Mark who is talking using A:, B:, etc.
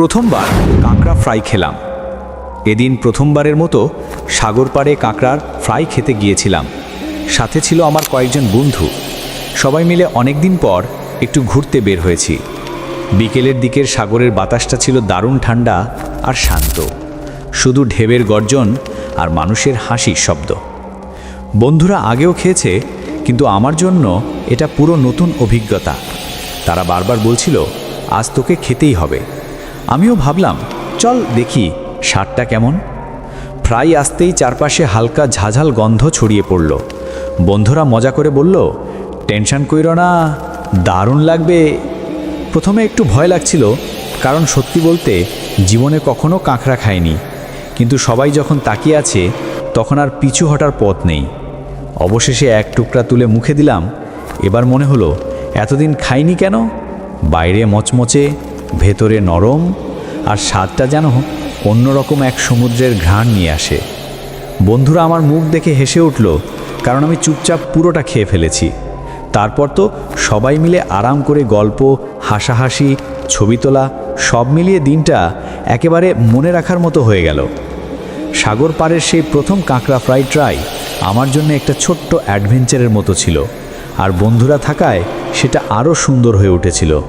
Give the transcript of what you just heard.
A: প্রথমবার কাঁকড়া ফ্রাই খেলাম। এদিন প্রথমবারের মতো সাগর পাড়ে কাঁকড়ার ফ্রাই খেতে গিয়েছিলাম। সাথে ছিল আমার কয়েকজন বন্ধু। সবাই মিলে অনেক দিন পর একটু ঘুরতে বের হয়েছি। বিকেলের দিকের সাগরের বাতাসটা ছিল দারুণ ঠান্ডা আর শান্ত। শুধু ঢেবের গর্জন আর মানুষের হাসির শব্দ। বন্ধুরা আগেও খেয়েছে, কিন্তু আমার জন্য এটা পুরো নতুন অভিজ্ঞতা। তারা বারবার বলছিল, আজ তোকে খেতেই হবে। আমিও ভাবলাম, চল দেখি স্বাদটা কেমন। ফ্রাই আসতেই চারপাশে হালকা ঝাঝাল গন্ধ ছড়িয়ে পড়ল। বন্ধুরা মজা করে বলল, টেনশন কইর না, দারুণ লাগবে। প্রথমে একটু ভয় লাগছিল, কারণ সত্যি বলতে জীবনে কখনো কাঁকড়া খায়নি কিন্তু সবাই যখন তাকিয়ে আছে, তখন আর পিছু হটার পথ নেই। অবশেষে এক টুকরা তুলে মুখে দিলাম, এবার মনে হলো, এতদিন খাইনি কেন? বাইরে মচমচে ভেতরে নরম আর স্বাদটা যেন অন্যরকম এক সমুদ্রের ঘ্রাণ নিয়ে আসে। বন্ধুরা, আমার মুখ দেখে হেসে উঠল, কারণ আমি চুপচাপ পুরোটা খেয়ে ফেলেছি। তারপর তো সবাই মিলে আরাম করে গল্প, হাসাহাসি, ছবি তোলা, সব মিলিয়ে দিনটা একেবারে মনে রাখার মতো হয়ে গেল। সাগর পাড়ের সেই প্রথম কাঁকড়া ফ্রাই ট্রাই আমার জন্য একটা ছোট্ট অ্যাডভেঞ্চারের মতো ছিল, আর বন্ধুরা থাকায় সেটা আরও সুন্দর হয়ে উঠেছিল।